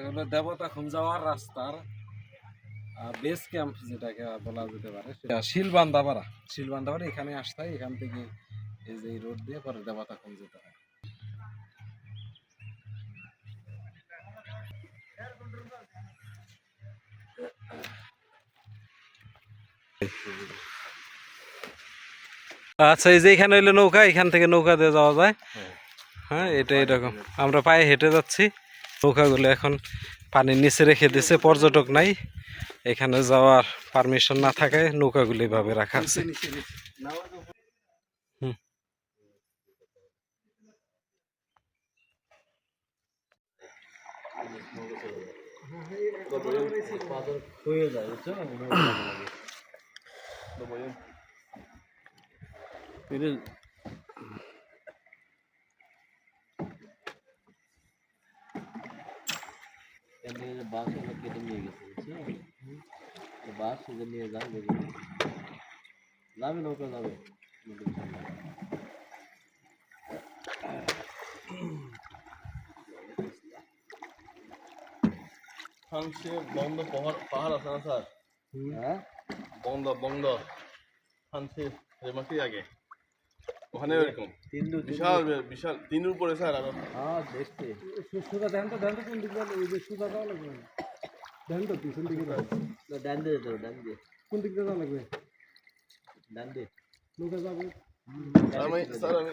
এটা হলো দেবতা যাওয়ার রাস্তার বেস ক্যাম্প যেটাকে বলা যেতে পারে সেটা শিলবান্ধাপাড়া শিলবান্ধাপাড়া এখানে আসতে হয় এখান থেকে এই যে রোড দিয়ে পরে দেবতা খুম যেতে হয়। আচ্ছা এই যে এখানে হইল নৌকা এখান থেকে নৌকা দিয়ে যাওয়া যায়। হ্যাঁ। এটা এরকম। আমরা পায়ে হেঁটে যাচ্ছি। নৌকাগুলো এখন পানির নিচে রেখে দিছে, পর্যটক নাই। এখানে যাওয়ার পারমিশন না থাকায় নৌকাগুলো এভাবে রাখা আছে। হুম। বাস কেটে নিয়ে গেছে বুঝছ বাস সেজে নিয়ে যাও দেখি। যাবে নৌকা যাবে। ফ্রান্সে বন্ধ পাহাড় পাহাড় আছে না স্যার? হ্যাঁ? বন্ধ বন্ধ। ফ্রান্সে রেমাটি আগে। ওখানে এরকম। বিশাল বিশাল তিনের উপরে স্যার আর। হ্যাঁ দেখতে। সুস্থতা ধ্যান তো ধ্যান তো কোন দিকে ওই যে সুদা যাওয়া লাগবে। ধ্যান তো পিছন দিকে যাও। ডান দিয়ে তো ডান দিয়ে কোন দিকে যাওয়া লাগবে? ডান দিয়ে লোকে যাবে। আমি স্যার আমি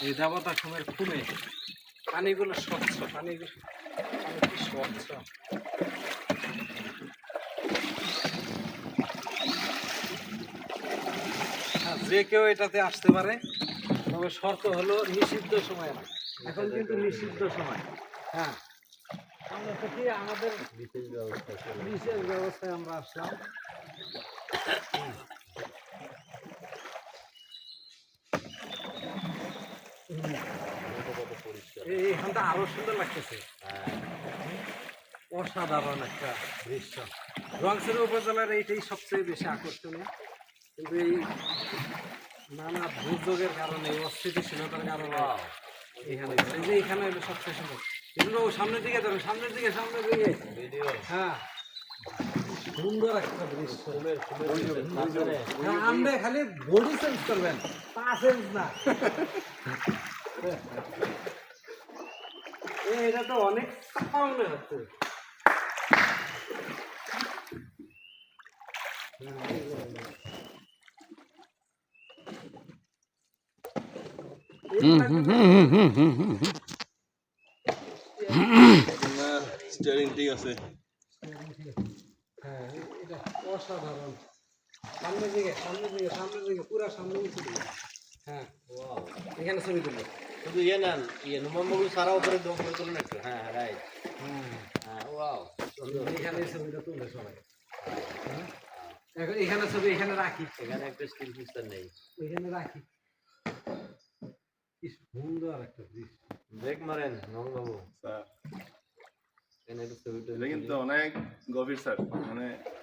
এই দেবতা খুমের খুমে পানিগুলো স্বচ্ছ পানিগুলো পানি স্বচ্ছ। হ্যাঁ, যে কেউ এটাতে আসতে পারে তবে শর্ত হলো নিষিদ্ধ সময় না। এখন কিন্তু নিষিদ্ধ সময়। হ্যাঁ। আমরা তো কি আমাদের বিশেষ ব্যবস্থা বিশেষ ব্যবস্থায় আমরা আসলাম। এই এখানটা আরও সুন্দর লাগতেছে। হ্যাঁ অসাধারণ একটা দৃশ্য। রংসের উপজেলার এইটাই সবচেয়ে বেশি আকর্ষণীয়। কিন্তু এই নানা দুর্যোগের কারণে এই অস্থিতিশীলতার কারণে এখানে এই যে এখানে সবচেয়ে সুন্দর। কিন্তু সামনের দিকে ধরো সামনের দিকে সামনের দিকে। হ্যাঁ। সুন্দর একটা দৃশ্য হ্যাঁ, খালি বডি চেঞ্জ করবেন পা চেঞ্জ না এটা তো অনেক চাপা মনে হচ্ছে স্টিয়ারিং ঠিক আছে হ্যাঁ অসাধারণ। সামনের দিকে সামনের দিকে সামনের দিকে পুরা দিকে দিকে হ্যাঁ এখানে ছবি তুলবে। শুধু ইয়ে নেন ইয়ে নুমানবাবু সারা উপরে দম করে তুলুন একটু। হ্যাঁ রাইট হ্যাঁ হ্যাঁ ওয়াও এখানে ছবিটা তুলবে সবাই। হ্যাঁ? এখন এখানে ছবি এখানে রাখি। এখানে একটা স্টিল পিকচার নেই। এখানে রাখি। কি সুন্দর একটা দৃশ্য। ব্রেক মারেন নংবাবু স্যার। এখানে একটা ছবি টবি এটা কিন্তু অনেক গভীর স্যার। মানে হ্যাঁ,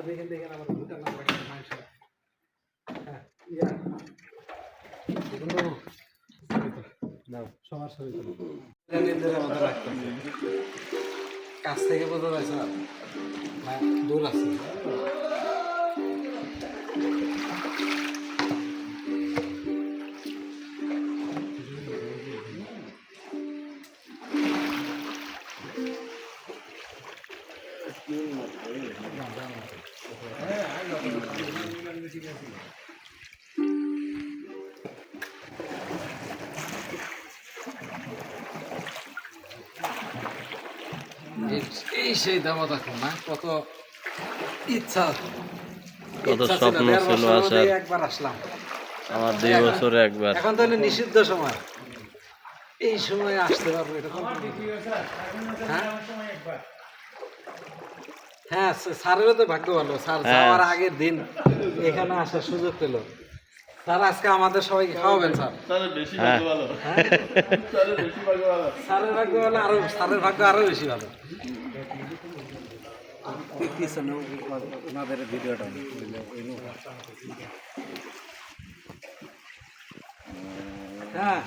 দেখেন দেখেন আমার দুটা নাম রাখেন মানুষ হ্যাঁ সবার রাখতে কাছ থেকে বোঝা যাচ্ছে না দূর আছে এই- এই সেই দেবতা না কত ইচ্ছা কত স্বপ্ন ছিল আসার। একবার আসলাম। আমার দুই বছরে একবার। এখন তো নিষিদ্ধ সময়। এই সময় আসতে পারব এটা হ্যাঁ? হ্যাঁ স্যারেরও তো ভাগ্য ভালো। স্যার যাওয়ার আগের দিন এখানে আসার সুযোগ পেল। স্যার আজকে আমাদের সবাইকে খাওয়াবেন স্যার। স্যারের ভাগ্য ভালো। আরও স্যারের ভাগ্য আরও বেশি ভালো। হ্যাঁ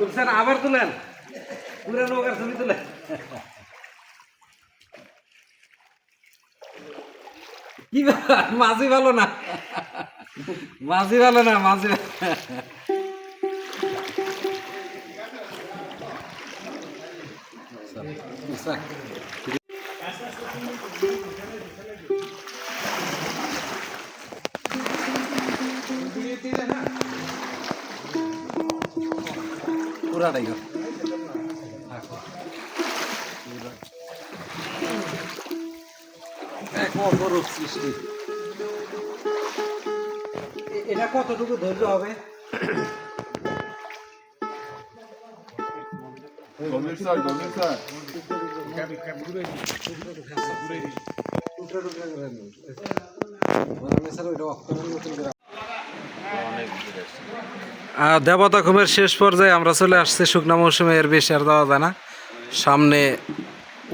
তুলে আবার তুলেন পুরো নৌকার ছবি তুলেন কি? মাঝি ভালো না মাঝি ভালো না, মাঝি পুরাটাই। এক অপরূপ সৃষ্টি এটা কতটুকু ধৈর্য হবে দেবতা ঘুমের শেষ পর্যায়ে আমরা চলে আসছি শুকনা মৌসুমে এর বেশি আর দেওয়া যায় না। সামনে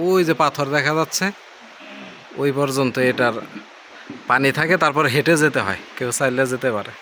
ওই যে পাথর দেখা যাচ্ছে, ওই পর্যন্ত এটার পানি থাকে, তারপর হেঁটে যেতে হয়, কেউ চাইলে যেতে পারে।